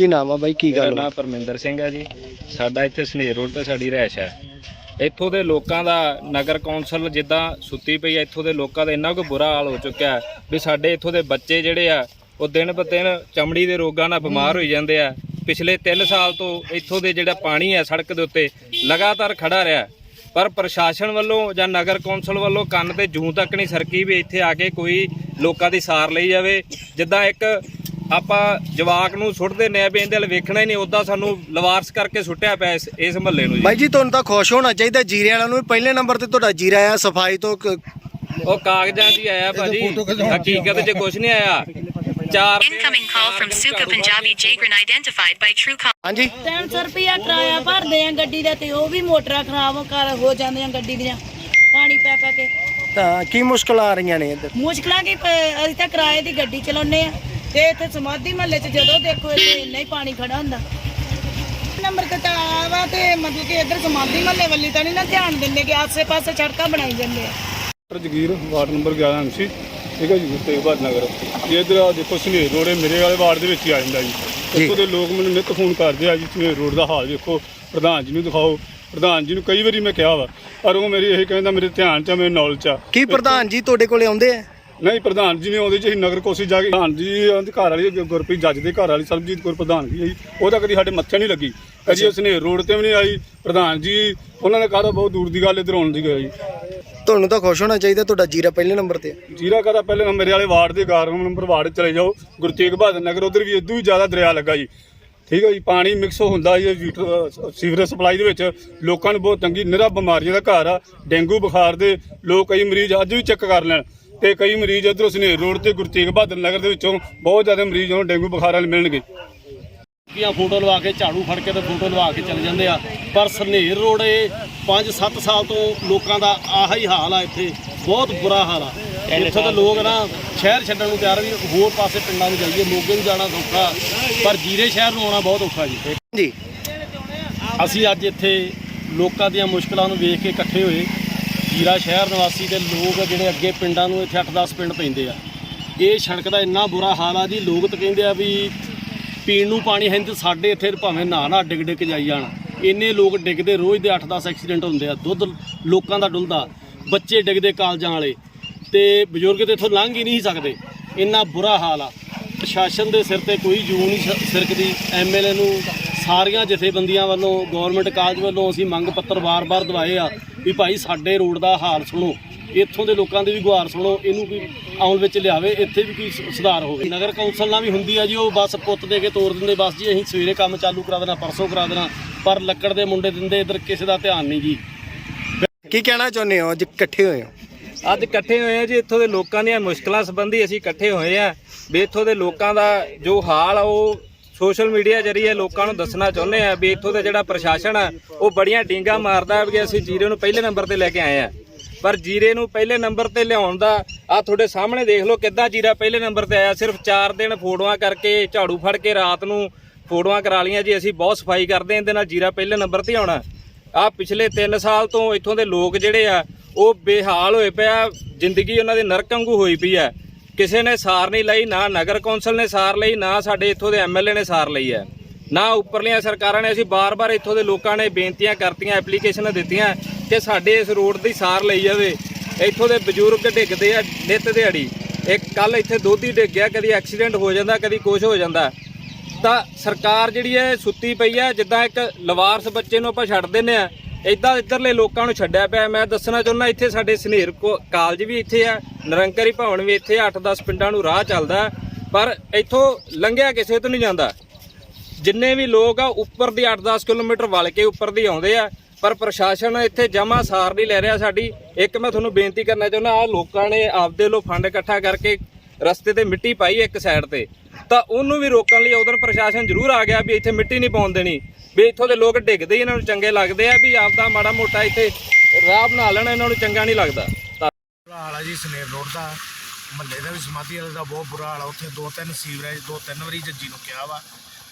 ਕੀ ਨਾਮ ਆ ਬਾਈ? ਕੀ ਗੱਲ ਨਾ ਪਰਮਿੰਦਰ ਸਿੰਘ ਹੈ ਜੀ। ਸਾਡਾ ਇੱਥੇ ਸਨੇਰ ਰੋਡ ਤੇ ਸਾਡੀ ਰਹਿਸ਼ ਹੈ ਇੱਥੋਂ ਦੇ ਲੋਕਾਂ ਦਾ ਨਗਰ ਕੌਂਸਲ ਜਿੱਦਾਂ ਸੁੱਤੀ ਪਈ ਆ ਇੱਥੋਂ ਦੇ ਲੋਕਾਂ ਦਾ ਇੰਨਾ ਕੁ ਬੁਰਾ ਹਾਲ ਹੋ ਚੁੱਕਿਆ ਵੀ ਸਾਡੇ ਇੱਥੋਂ ਦੇ ਬੱਚੇ ਜਿਹੜੇ ਆ ਉਹ ਦਿਨ ਬ ਦਿਨ ਚਮੜੀ ਦੇ ਰੋਗਾਂ ਨਾਲ ਬਿਮਾਰ ਹੋਈ ਜਾਂਦੇ ਆ। ਪਿਛਲੇ 3 ਸਾਲ ਤੋਂ ਇੱਥੋਂ ਦੇ ਜਿਹੜਾ ਪਾਣੀ ਹੈ ਸੜਕ ਦੇ ਉੱਤੇ ਲਗਾਤਾਰ ਖੜਾ ਰਿਹਾ। ਪਰ ਪ੍ਰਸ਼ਾਸਨ ਵੱਲੋਂ ਜਾਂ ਨਗਰ ਕੌਂਸਲ ਵੱਲੋਂ ਕੰਨ ਤੇ ਜੂੰ ਤੱਕ ਨਹੀਂ ਸਰਕੀ ਵੀ ਇੱਥੇ ਆ ਕੇ ਕੋਈ ਲੋਕਾਂ ਦੀ ਸਾਰ ਲਈ ਜਾਵੇ। ਜਿੱਦਾਂ ਇੱਕ ਆਪਾਂ ਜਵਾਕ ਨੂੰ ਸੁੱਟਦੇ ਨੇ ਵੀ ਇਹਦੇ ਵੱਲ ਵੇਖਣਾ ਹੀ ਨਹੀਂ ਉਦਾਂ ਸਾਨੂੰ ਲਵਾਰਸ ਕਰਕੇ ਸੁੱਟਿਆ ਪਿਆ ਇਸ ਇਸ ਮਹੱਲੇ ਨੂੰ ਜੀ। ਬਾਈ ਜੀ ਤੁਹਾਨੂੰ ਤਾਂ ਖੁਸ਼ ਹੋਣਾ ਚਾਹੀਦਾ ਜੀਰੇ ਵਾਲਿਆਂ ਨੂੰ ਵੀ ਪਹਿਲੇ ਨੰਬਰ ਤੇ ਤੁਹਾਡਾ ਜੀਰਾ ਆ ਸਫ਼ਾਈ ਤੋਂ ਕ- ਉਹ ਕਾਗਜ਼ਾਂ 'ਚ ਹੀ ਆਇਆ ਭਾਜੀ ਹਕੀਕਤ 'ਚ ਕੁਝ ਨਹੀਂ ਆਇਆ। ਚਾਰ Incoming call from Suka Punjabi Jagran identified by TrueCall. ਹਾਂਜੀ। 300 ਰੁਪਇਆ ਕਿਰਾਇਆ ਭਰਦੇ ਆ ਗੱਡੀ ਦਾ ਤੇ ਉਹ ਵੀ ਮੋਟਰਾਂ ਖਰਾਬ ਕਰ ਹੋ ਜਾਂਦੀਆਂ ਗੱਡੀ ਦੀਆਂ। ਪਾਣੀ ਪੈ ਪੈ ਕੇ। ਤਾਂ ਕੀ ਮੁਸ਼ਕਲਾਂ ਆ ਰਹੀਆਂ ਨੇ ਇੱਧਰ? ਮੁਸ਼ਕਲਾਂ ਕੀ ਪ- ਅਸੀਂ ਤਾਂ ਕਿਰਾਏ ਦੀ ਗੱਡੀ ਚਲਾਉਂਦੇ ਆ। ਤੇ ਇੱਥੇ ਸਮਾਧੀ ਮਹੱਲੇ 'ਚ ਜਦੋਂ ਦੇਖੋ ਇੱਥੇ ਇੰਨਾ ਹੀ ਪਾਣੀ ਖੜਾ ਹੁੰਦਾ। ਨੰਬਰ ਤੇ ਤਾਂ ਮਤਲਬ ਕਿ ਇੱਧਰ ਸਮਾਧੀ ਮਹੱਲੇ ਵੱਲੀ ਤਾਂ ਨਹੀਂ ਨਾ ਧਿਆਨ ਦਿੰਦੇ ਕਿ ਆਸੇ-ਪਾਸੇ ਸੜਕਾਂ ਬਣਾਈ ਜਾਂਦੇ ਆ। Doctor Jagir ward number 11 MC ਠੀਕ ਹੈ ਜੀ ਤੇਗ ਬਹਾਦਰ ਨਗਰ। ਇਹ ਇੱਧਰ ਆ ਦੇਖੋ ਸਨੇਰ ਰੋਡ ਇਹ ਮੇਰੇ ਵਾਲੇ ਵਾਰਡ ਦੇ ਵਿੱਚ ਹੀ ਆ ਜਾਂਦਾ ਜੀ। ਇੱਥੋਂ ਦੇ ਲੋਕ ਮੈਨੂੰ ਨਿੱਤ ਫੋਨ ਕਰਦੇ ਆ ਜੀ ਸਨੇਰ ਰੋਡ ਦਾ ਹਾਲ ਦੇਖੋ। ਪ੍ਰਧਾਨ ਜੀ ਨੂੰ ਦਿਖਾਓ। ਪ੍ਰਧਾਨ ਜੀ ਨੂੰ ਕਈ ਵਾਰੀ ਮੈਂ ਕਿਹਾ ਵਾ ਪਰ ਉਹ ਮੇਰੀ ਇਹ ਕਹਿੰਦਾ ਮੇਰੇ ਧਿਆਨ 'ਚ ਆ, ਮੇਰੇ ਨੌਲੇਜ 'ਚ ਆ। ਕੀ ਪ੍ਰਧਾਨ ਜੀ ਤੁਹਾਡੇ ਕੋਲੇ ਆਉਂਦੇ ਆ? ਨਹੀਂ ਪ੍ਰਧਾਨ ਜੀ ਨੇ ਆਉਂਦੇ ਜੀ ਅਸੀਂ ਨਗਰ ਕੋਸ਼ੀ ਜਾ ਕੇ ਪ੍ਰਧਾਨ ਜੀ ਉਹਦੀ ਘਰ ਵਾਲੀ ਗੁਰਪ੍ਰੀਤ ਜੱਜ ਦੇ ਘਰ ਵਾਲੀ ਸਰਬਜੀਤ ਕੌਰ ਪ੍ਰਧਾਨ ਜੀ ਆਈ। ਉਹ ਤਾਂ ਕਦੀ ਸਾਡੇ ਮੱਥੇ ਨਹੀਂ ਲੱਗੀ। ਕਦੀ ਉਸ ਨੇ ਰੋਡ ਤੇ ਵੀ ਨਹੀਂ ਆਈ। ਪ੍ਰਧਾਨ ਜੀ ਉਹਨਾਂ ਨੇ ਕਹਾ ਬਹੁਤ ਦੂਰ ਦੀ ਗੱਲ ਇੱਧਰ ਆਉਣ ਦੀ ਗਈ ਤੁਹਾਨੂੰ ਤਾਂ ਖੁਸ਼ ਹੋਣਾ ਚਾਹੀਦਾ ਤੁਹਾਡਾ ਜੀਰਾ ਪਹਿਲੇ ਨੰਬਰ ਤੇ। ਜੀਰਾ ਕਦਾ ਪਹਿਲੇ ਨੰਬਰ ਵਾਲੇ ਵਾਰਡ ਦੇ 11 ਨੰਬਰ ਵਾਰਡ 'ਚ ਚਲੇ ਜਾਓ। ਗੁਰੂ ਤੇਗ ਬਹਾਦਰ ਨਗਰ ਉਧਰ ਵੀ ਇਦੋਂ ਵੀ ਜ਼ਿਆਦਾ ਦਰਿਆ ਲੱਗਾ ਜੀ। ਠੀਕ ਹੈ ਜੀ ਪਾਣੀ ਮਿਕਸ ਹੁੰਦਾ ਜੀ ਵੀਟਰ ਸੀਵਰੇਜ ਸਪਲਾਈ ਦੇ ਵਿੱਚ। ਲੋਕਾਂ ਨੂੰ ਬਹੁਤ ਤੰਗੀ ਨਿਰਾ ਬਿਮਾਰੀਆਂ ਦਾ ਘਰ ਆ। ਡੇਂਗੂ ਬੁਖਾਰ ਦੇ ਲੋਕ ਕਈ ਮਰੀਜ਼ ਅੱਜ ਵੀ ਚੈੱਕ ਕਰ ਲੈਣ। ਤੇ ਕਈ ਮਰੀਜ਼ ਇਧਰੋਂ ਸਨੇਰ ਰੋਡ ਤੇ ਗੁਰੂ ਤੇਗ ਬਹਾਦਰ ਨਗਰ ਦੇ ਵਿੱਚੋਂ ਬਹੁਤ ਜ਼ਿਆਦਾ ਮਰੀਜ਼ ਨੂੰ ਡੇਂਗੂ ਬੁਖਾਰ ਵਾਲੇ ਮਿਲਣਗੇ। ਦੀਆਂ ਫੋਟੋ ਲਵਾ ਕੇ ਝਾੜੂ ਫੜ ਕੇ ਤੇ ਫੋਟੋ ਲਵਾ ਕੇ ਚਲੇ ਜਾਂਦੇ ਆ। ਪਰ ਸਰਨੇਰ ਰੋਡ ਇਹ 5-7 ਸਾਲ ਤੋਂ ਲੋਕਾਂ ਦਾ ਆਹ ਹੀ ਹਾਲ ਆ ਇੱਥੇ ਬਹੁਤ ਬੁਰਾ ਹਾਲ ਆ। ਇੱਥੋਂ ਦੇ ਲੋਕ ਨਾ ਸ਼ਹਿਰ ਛੱਡਣ ਨੂੰ ਤਿਆਰ ਵੀ ਹੋਰ ਪਾਸੇ ਪਿੰਡਾਂ ਨੂੰ ਜਾਈਏ ਮੋਗੇ ਨੂੰ ਜਾਣਾ ਸੌਖਾ। ਪਰ ਜੀਰੇ ਸ਼ਹਿਰ ਨੂੰ ਆਉਣਾ ਬਹੁਤ ਔਖਾ ਜੀ। ਜੀ। ਅਸੀਂ ਅੱਜ ਇੱਥੇ ਲੋਕਾਂ ਦੀਆਂ ਮੁਸ਼ਕਲਾਂ ਨੂੰ ਵੇਖ ਕੇ ਇਕੱਠੇ ਹੋਏ। ਜੀਰਾ ਸ਼ਹਿਰ ਨਿਵਾਸੀ ਦੇ ਲੋਕ ਜਿਹੜੇ ਅੱਗੇ ਪਿੰਡਾਂ ਨੂੰ ਇੱਥੇ 8-10 ਪਿੰਡ ਪੈਂਦੇ ਆ। ਇਹ ਸੜਕ ਦਾ ਇੰਨਾ ਬੁਰਾ ਹਾਲ ਆ ਜੀ, ਲੋਕ ਤਾਂ ਕਹਿੰਦੇ ਆ ਵੀ ਪੀਣ ਨੂੰ ਪਾਣੀ ਹੈ ਨਹੀਂ ਤੇ ਸਾਡੇ ਇੱਥੇ ਭਾਵੇਂ ਨਾ ਨਾ ਡਿੱਗ ਡਿੱਗ ਜਾਈ ਜਾਣ। ਇੰਨੇ ਲੋਕ ਡਿੱਗਦੇ ਰੋਜ਼ ਦੇ 8-10 ਐਕਸੀਡੈਂਟ ਹੁੰਦੇ ਆ, ਦੁੱਧ ਲੋਕਾਂ ਦਾ ਡੁੱਲਦਾ, ਬੱਚੇ ਡਿੱਗਦੇ ਕਾਲਜਾਂ ਵਾਲੇ ਤੇ ਬਜ਼ੁਰਗ ਤੇ ਇੱਥੋਂ ਲੰਘ ਹੀ ਨਹੀਂ ਸਕਦੇ। ਇੰਨਾ ਬੁਰਾ ਹਾਲ ਆ। ਪ੍ਰਸ਼ਾਸਨ ਦੇ ਸਿਰ ਤੇ ਕੋਈ ਜੂ ਨਹੀਂ ਸ- ਸਿਰਕਦੀ ਐਮਐਲਏ ਨੂੰ ਸਾਰੀਆਂ ਜਥੇਬੰਦੀਆਂ ਵੱਲੋਂ ਗਵਰਨਮੈਂਟ ਕਾਲਜ ਵੱਲੋਂ ਅਸੀਂ ਮੰਗ ਪੱਤਰ ਵਾਰ-ਵਾਰ ਦਵਾਏ ਆ ਵੀ ਭਾਈ ਸਾਡੇ ਰੋਡ ਦਾ ਹਾਲ ਸੁਣੋ। ਇੱਥੋਂ ਦੇ ਲੋਕਾਂ ਦੀ ਵੀ ਗੁਹਾਰ ਸੁਣੋ ਇਹਨੂੰ ਕੋਈ ਅਮਲ ਵਿੱਚ ਲਿਆਵੇ ਇੱਥੇ ਵੀ ਕੋਈ ਸੁਧਾਰ ਹੋਵੇ। ਨਗਰ ਕੌਂਸਲ ਨਾਲ ਵੀ ਹੁੰਦੀ ਆ ਜੀ ਉਹ ਬਸ ਪੁੱਤ ਦੇ ਕੇ ਤੋਰ ਦਿੰਦੇ ਬਸ ਜੀ ਅਸੀਂ ਸਵੇਰੇ ਕੰਮ ਚਾਲੂ ਕਰਾ ਦੇਣਾ ਪਰਸੋਂ ਕਰਾ ਦੇਣਾ ਪਰ ਲੱਕੜ ਦੇ ਮੁੰਡੇ ਦਿੰਦੇ ਇੱਧਰ ਕਿਸੇ ਦਾ ਧਿਆਨ ਨਹੀਂ ਜੀ। ਕੀ ਕਹਿਣਾ ਚਾਹੁੰਦੇ ਹੋ? ਅੱਜ ਇਕੱਠੇ ਹੋਏ ਹੋ? ਅੱਜ ਇਕੱਠੇ ਹੋਏ ਆ ਜੀ ਇੱਥੋਂ ਦੇ ਲੋਕਾਂ ਦੀਆਂ ਮੁਸ਼ਕਲਾਂ ਸੰਬੰਧੀ ਅਸੀਂ ਇਕੱਠੇ ਹੋਏ ਆ। ਵੀ ਇੱਥੋਂ ਦੇ ਲੋਕਾਂ ਦਾ ਜੋ ਹਾਲ ਆ ਉਹ ਸੋਸ਼ਲ ਮੀਡੀਆ ਜਰੀਏ ਲੋਕਾਂ ਨੂੰ ਦੱਸਣਾ ਚਾਹੁੰਦੇ ਆ ਵੀ ਇੱਥੋਂ ਦਾ ਜਿਹੜਾ ਪ੍ਰਸ਼ਾਸਨ ਆ, ਉਹ ਬੜੀਆਂ ਡੀਂਗਾ ਮਾਰਦਾ ਵੀ ਅਸੀਂ ਜੀਰੇ ਨੂੰ ਪਹਿਲੇ ਨੰਬਰ ਤੇ ਲੈ ਕੇ ਆਏ ਆ। ਪਰ ਜੀਰੇ ਨੂੰ ਪਹਿਲੇ ਨੰਬਰ ਤੇ ਲਿਆਉਣ ਦਾ ਆ ਤੁਹਾਡੇ ਸਾਹਮਣੇ ਦੇਖ ਲਓ ਕਿੱਦਾਂ ਜੀਰਾ ਪਹਿਲੇ ਨੰਬਰ ਤੇ ਆਇਆ। ਸਿਰਫ 4 ਦਿਨ ਫੋਟੋਆਂ ਕਰਕੇ ਝਾੜੂ ਫੜ ਕੇ ਰਾਤ ਨੂੰ ਫੋਟੋਆਂ ਕਰਾ ਲੀਆਂ ਜੀ। ਅਸੀਂ ਬਹੁਤ ਸਫ਼ਾਈ ਕਰਦੇ ਹਾਂ, ਇਹਦੇ ਨਾਲ ਜੀਰਾ ਪਹਿਲੇ ਨੰਬਰ ਤੇ ਆਉਣਾ। ਆ ਪਿਛਲੇ 3 ਸਾਲ ਤੋਂ ਇੱਥੋਂ ਦੇ ਲੋਕ ਜਿਹੜੇ ਆ, ਉਹ ਬੇਹਾਲ ਹੋਏ ਪਿਆ ਜ਼ਿੰਦਗੀ ਉਹਨਾਂ ਦੇ ਨਰਕ ਵਾਂਗੂ ਹੋਈ ਪਈ ਆ। ਕਿਸੇ ਨੇ ਸਾਰ ਨਹੀਂ ਲਈ, ਨਾ ਨਗਰ ਕੌਂਸਲ ਨੇ ਸਾਰ ਲਈ, ਨਾ ਸਾਡੇ ਇੱਥੋਂ ਦੇ ਐਮਐਲਏ ਨੇ ਸਾਰ ਲਈ ਹੈ। ਨਾ ਉੱਪਰਲੀਆਂ ਸਰਕਾਰਾਂ ਨੇ, ਅਸੀਂ ਬਾਰ-ਬਾਰ ਇੱਥੋਂ ਦੇ ਲੋਕਾਂ ਨੇ ਬੇਨਤੀਆਂ ਕਰਤੀਆਂ, ਐਪਲੀਕੇਸ਼ਨਾਂ ਦਿੱਤੀਆਂ ਕਿ ਸਾਡੇ ਇਸ ਰੋਡ ਦੀ ਸਾਰ ਲਈ ਜਾਵੇ। ਇੱਥੋਂ ਦੇ ਬਜ਼ੁਰਗ ਡਿੱਗਦੇ ਆ ਨਿੱਤ ਦਿਹਾੜੀ। ਇੱਕ ਕੱਲ ਇੱਥੇ ਦੋਧੀ ਡਿੱਗ ਗਿਆ, ਕਦੀ ਐਕਸੀਡੈਂਟ ਹੋ ਜਾਂਦਾ, ਕਦੀ ਕੁਝ ਹੋ ਜਾਂਦਾ। ਤਾਂ ਸਰਕਾਰ ਜਿਹੜੀ ਹੈ, ਸੁੱਤੀ ਪਈ ਹੈ। ਜਿੱਦਾਂ ਇੱਕ ਲਵਾਰਸ ਬੱਚੇ ਨੂੰ ਆਪਾਂ ਛੱਡ ਦਿੰਨੇ ਆ ਇਦਾਂ ਇੱਧਰਲੇ ਲੋਕਾਂ ਨੂੰ ਛੱਡਿਆ ਪਿਆ। ਮੈਂ ਦੱਸਣਾ ਚਾਹੁੰਦਾ, ਇੱਥੇ ਸਾਡੇ ਸਨੇਰ ਕੋ- ਕਾਲਜ ਵੀ ਇੱਥੇ ਆ, ਨਿਰੰਕਰੀ ਭਵਨ ਵੀ ਇੱਥੇ 8-10 ਪਿੰਡਾਂ ਨੂੰ ਰਾਹ ਚੱਲਦਾ ਪਰ ਇੱਥੋਂ ਲੰਘਿਆ ਕਿਸੇ ਤੋਂ ਨਹੀਂ ਜਾਂਦਾ। ਜਿੰਨੇ ਵੀ ਲੋਕ ਆ, ਉੱਪਰ ਦੀ 8-10 ਕਿਲੋਮੀਟਰ ਵਲ ਕੇ ਉੱਪਰ ਦੀ ਆਉਂਦੇ ਆ। ਪਰ ਪ੍ਰਸ਼ਾਸਨ ਇੱਥੇ ਜਮਾ ਸਾਰ ਨਹੀਂ ਲੈ ਰਿਹਾ ਸਾਡੀ। ਇੱਕ ਮੈਂ ਤੁਹਾਨੂੰ ਬੇਨਤੀ ਕਰਨਾ ਚਾਹੁੰਦਾ ਆ ਲੋਕਾਂ ਨੇ ਆਪਦੇ ਲੋ ਫੰਡ ਇਕੱਠਾ ਕਰਕੇ ਰਸਤੇ ਤੇ ਮਿੱਟੀ ਪਾਈ ਇੱਕ ਸਾਈਡ ਤੇ, ਤਾਂ ਉਹਨੂੰ ਵੀ ਰੋਕਣ ਲਈ ਉਧਰ ਪ੍ਰਸ਼ਾਸਨ ਜ਼ਰੂਰ ਆ ਗਿਆ ਵੀ ਇੱਥੇ ਮਿੱਟੀ ਨਹੀਂ ਪਾਉਣ ਦੇਣੀ। ਵੀ ਇੱਥੋਂ ਦੇ ਲੋਕ ਡਿੱਗਦੇ ਹੀ ਇਹਨਾਂ ਨੂੰ ਚੰਗੇ ਲੱਗਦੇ ਆ ਵੀ ਆਪਦਾ ਮਾੜਾ ਮੋਟਾ ਇੱਥੇ ਰਾਹ ਬਣਾ ਲੈਣਾ, ਇਹਨਾਂ ਨੂੰ ਚੰਗਾ ਨਹੀਂ ਲੱਗਦਾ। ਬੁਰਾ ਹਾਲ ਆ ਜੀ ਸਨੇਰ ਰੋਡ ਦਾ, ਮਹੱਲੇ ਦਾ ਵੀ ਸਮਾਧੀ ਵਾਲੇ ਦਾ ਬਹੁਤ ਬੁਰਾ ਹਾਲ ਆ, ਉੱਥੇ ਦੋ ਤਿੰਨ ਸੀਵਰੇਜ, ਦੋ ਤਿੰਨ ਵਾਰੀ ਜੱਜੀ ਨੂੰ ਕਿਹਾ ਵਾ,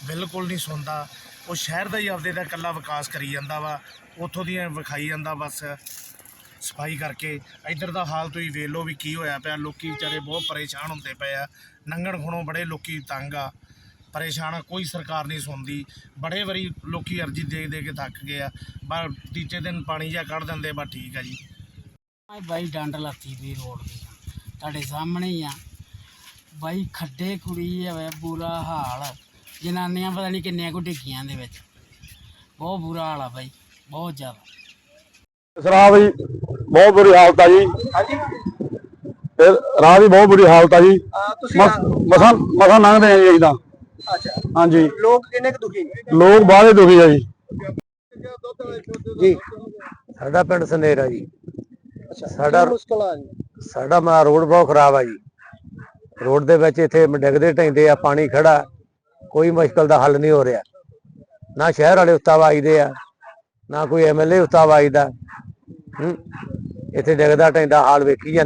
ਬਿਲਕੁਲ ਨਹੀਂ ਸੁਣਦਾ। ਉਹ ਸ਼ਹਿਰ ਦਾ ਹੀ ਆਪਦੇ ਦਾ ਇਕੱਲਾ ਵਿਕਾਸ ਕਰੀ ਜਾਂਦਾ ਵਾ, ਉੱਥੋਂ ਦੀਆਂ ਵਿਖਾਈ ਜਾਂਦਾ ਬਸ। ਸਫ਼ਾਈ ਕਰਕੇ ਇੱਧਰ ਦਾ ਹਾਲ ਤੁਸੀਂ ਵੇਖ ਲਓ ਵੀ ਕੀ ਹੋਇਆ ਪਿਆ। ਲੋਕੀ ਵਿਚਾਰੇ ਬਹੁਤ ਪਰੇਸ਼ਾਨ ਹੁੰਦੇ ਪਏ ਆ। ਨੰਗਣ ਖੁਣੋਂ ਬੜੇ ਲੋਕੀ ਤੰਗ ਆ। ਪਰੇਸ਼ਾਨ ਆ, ਕੋਈ ਸਰਕਾਰ ਨਹੀਂ ਸੁਣਦੀ। ਬੜੇ ਵਾਰੀ ਲੋਕੀ ਅਰਜੀ ਦੇ ਦੇ ਕੇ ਥੱਕ ਗਏ ਆ। ਬਸ ਤੀਜੇ ਦਿਨ ਪਾਣੀ ਜਿਹਾ ਕੱਢ ਦਿੰਦੇ, ਬਸ ਠੀਕ ਆ ਜੀ। ਆ ਬਾਈ ਡੰਡ ਲਾਤੀ ਵੀ ਰੋਡ ਦੀ। ਤੁਹਾਡੇ ਸਾਹਮਣੇ ਹੀ ਆ। ਬਾਈ ਖੱਡੇ ਕੁੜੀ ਹੋਇਆ ਬੁਰਾ ਹਾਲ। ਜਨਾਨੀਆਂ ਪਤਾ ਨਹੀਂ ਕਿੰਨੀਆਂ ਕੁ ਡਿੱਗੀਆਂ ਦੇ ਵਿੱਚ। ਬਹੁਤ ਬੁਰਾ ਹਾਲ ਆ ਬਾਈ, ਬਹੁਤ ਜ਼ਿਆਦਾ। ਸਰਾਬ ਜੀ ਬਹੁਤ ਬੁਰੀ ਹਾਲਤ ਆ ਜੀ। ਤੇ ਰਾਹ ਦੀ ਬਹੁਤ ਬੁਰੀ ਹਾਲਤ ਆ ਜੀ। ਮਸਾਂ ਮਸਾਂ ਲੰਘਦੇ ਆ ਜੀ ਅਸੀਂ ਤਾਂ। ਅੱਛਾ। ਹਾਂਜੀ। ਲੋਕ ਕਿੰਨੇ ਕੁ ਦੁਖੀ? ਨੇ ਲੋਕ ਬਾਹਲੇ ਦੁਖੀ ਆ ਜੀ। ਜੀ। ਸਾਡਾ ਪਿੰਡ ਸੰਦੇਰ ਆ ਜੀ। ਅੱਛਾ। ਸਾਡਾ- ਮੁਸ਼ਕਲ ਆ ਜੀ। ਸਾਡਾ ਮਾ ਰੋਡ ਬਹੁਤ ਖਰਾਬ ਆ ਜੀ। ਰੋਡ ਦੇ ਵਿੱਚ ਇੱਥੇ ਡਿੱਗਦੇ ਢੈਂਦੇ ਆ ਪਾਣੀ ਖੜਾ। ਕੋਈ ਮੁਸ਼ਕਲ ਦਾ ਹੱਲ ਨਹੀਂ ਹੋ ਰਿਹਾ। ਨਾ ਸ਼ਹਿਰ ਵਾਲੇ ਉਤਾਵਾ ਆਈਦੇ ਆ ਨਾ ਕੋਈ ਐਮਐਲਏ ਉਤਾਵਾ ਆਈਦਾ। ਹੂੰ। ਇੱਥੇ ਡਿੱਗਦਾ ਢੈਂਦਾ ਹਾਲ ਵੇਖੀ ਜਾਂਦੇ।